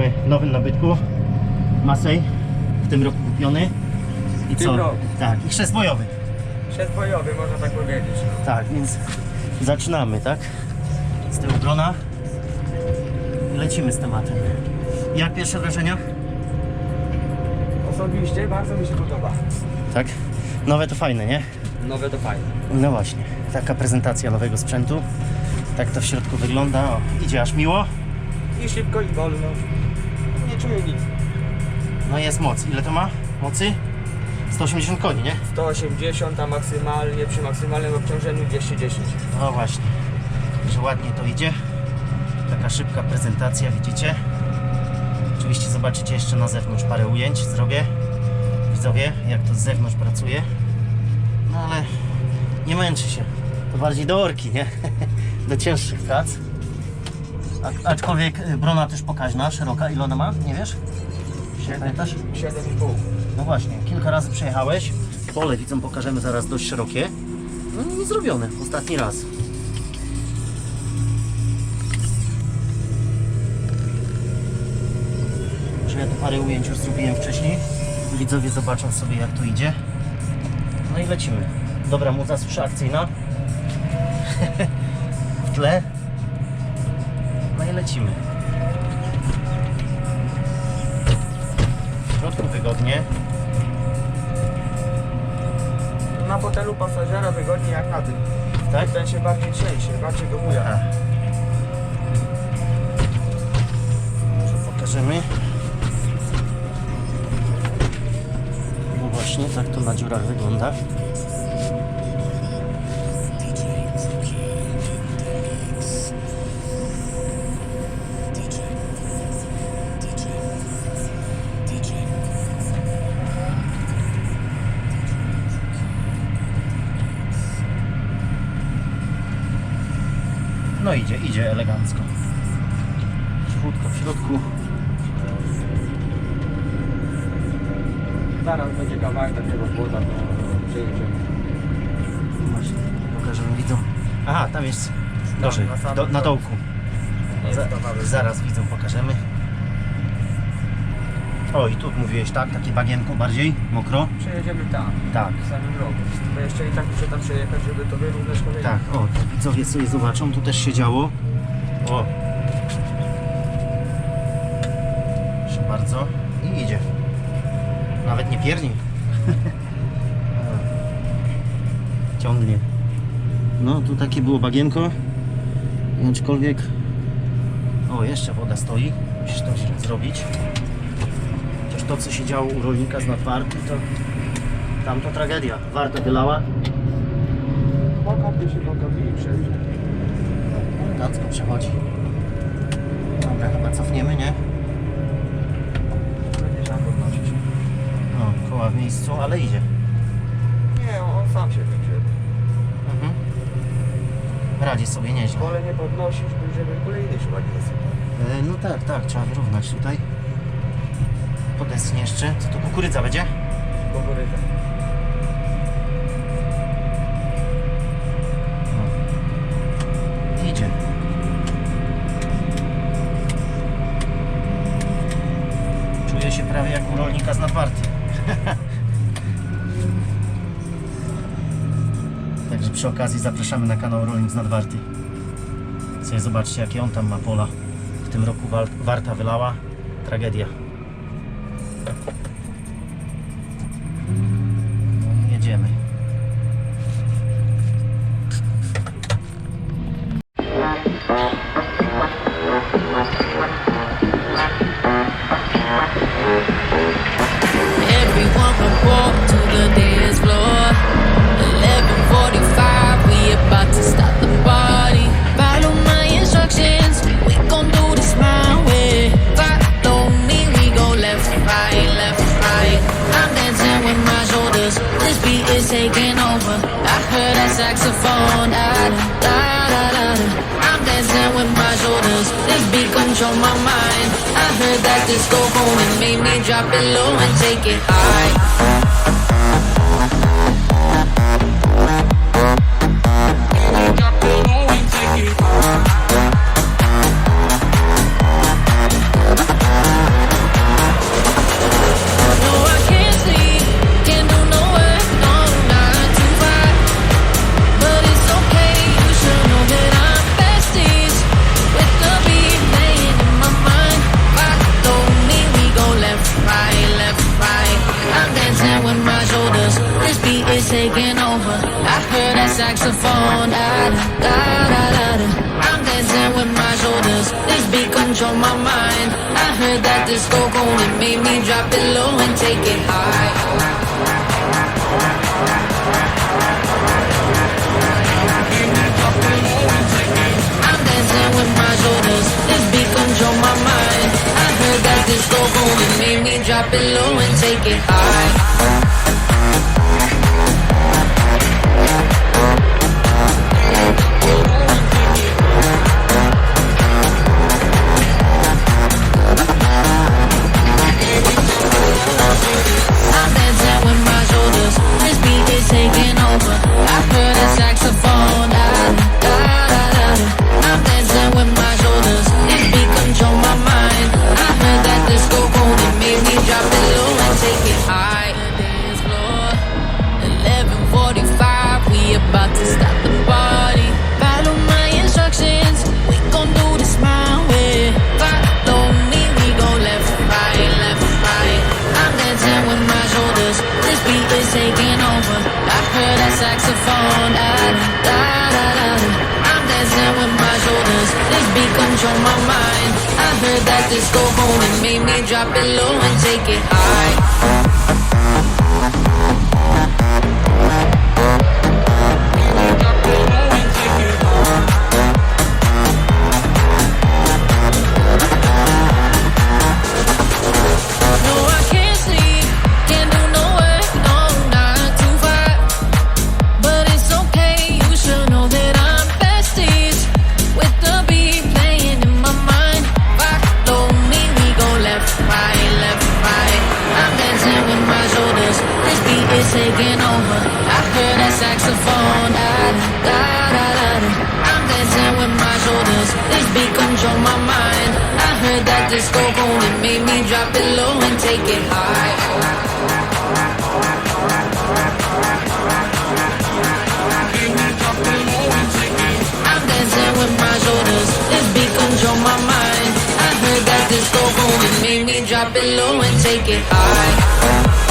Jesteśmy w nowym nabytku. Masej, w tym roku kupiony. I tym co? roku. Tak, i chrzest bojowy. Szef bojowy, można tak powiedzieć. No. Tak, więc zaczynamy, tak? Z tyłu grona. Lecimy z tematem. Jak pierwsze wrażenia? Osobiście bardzo mi się podoba. Tak? Nowe to fajne, nie? Nowe to fajne. No właśnie, taka prezentacja nowego sprzętu. Tak to w środku wygląda. O, idzie aż miło. I szybko i wolno. Czuję nic. No jest moc. Ile to ma? Mocy? 180 koni, nie? 180, a maksymalnie przy maksymalnym obciążeniu 210. No właśnie, że ładnie to idzie. Taka szybka prezentacja, widzicie? Oczywiście zobaczycie jeszcze na zewnątrz parę ujęć zrobię. Widzowie, jak to z zewnątrz pracuje. No ale nie męczy się. To bardziej do orki, nie? Do cięższych prac. A, aczkolwiek y, brona też pokaźna, szeroka. Ile ona ma? Nie wiesz? Pamiętasz? 7,5. No właśnie, kilka razy przejechałeś. Pole widzą, pokażemy zaraz dość szerokie. No nie zrobione, ostatni raz. Że ja tu parę ujęć już zrobiłem wcześniej. Widzowie zobaczą sobie jak to idzie. No i lecimy. Dobra, muza słyszę akcyjna. w tle. I lecimy. W środku wygodnie. Na fotelu pasażera wygodniej jak na tym. Tak? Ten się bardziej trzęsie, bardziej go buja. Może pokażemy. No właśnie, tak to na dziurach wygląda. No idzie, idzie elegancko. Cichutko w środku. Zaraz będzie kawałek takiego błota, to przejedziemy. Właśnie, pokażemy widzom. Aha, tam jest gorzej, na samym do, na dołku. Za, zaraz widzom pokażemy. O i tu mówiłeś tak, takie bagienko bardziej, mokro. Przejedziemy tam, Tak, samym drogą. Bo jeszcze i tak muszę tam przejechać, żeby to wyrównać kolejny. tak, o, to widzowie sobie zobaczą, tu też się działo. O. Proszę bardzo. I idzie. Nawet nie pierni. Ciągnie. No, tu takie było bagienko. Aczkolwiek... O, jeszcze woda stoi. Musisz to zrobić. To, co się działo u rolnika z nadwarty, to... Tam to tragedia. Warta wylała. Pokapie się pokapie i przejdzie. Elegancko przechodzi. Dobra, chyba cofniemy, nie? Będzie trzeba podnosić. O, koła w miejscu, ale idzie. Nie, on sam się będzie. Mhm. Radzi sobie nieźle. Wolę nie podnosić, bo żeby kolejny się ładnie zasypał. E, no tak, tak, trzeba wyrównać tutaj. Podesnie jeszcze. Co to kukurydza będzie? Kukurydza. No. Idzie. Czuję się prawie jak u rolnika z nadwarty. Także przy okazji zapraszamy na kanał Rolnik z Nadwarty. Sobie zobaczcie jakie on tam ma pola. W tym roku warta wylała. Tragedia. Taking over. I heard that saxophone, da da da da da. I'm dancing with my shoulders. This beat control my mind. I heard that disco and made me. Drop it low and take it high. This beat control my mind. I heard that disco gold. It made me drop it low and take it high. I'm dancing with my shoulders. This beat control my mind. I heard that disco boom. It made me drop it low and take it high. I heard that saxophone. Ah, da. I'm dancing with my shoulders. This beat control my mind. I heard that disco boom. It made me drop it low and take it high. Beat control my mind. I heard that disco it made me drop it low and take it high. I'm dancing with my shoulders. This beat control my mind. I heard that disco made me drop it low and take it high.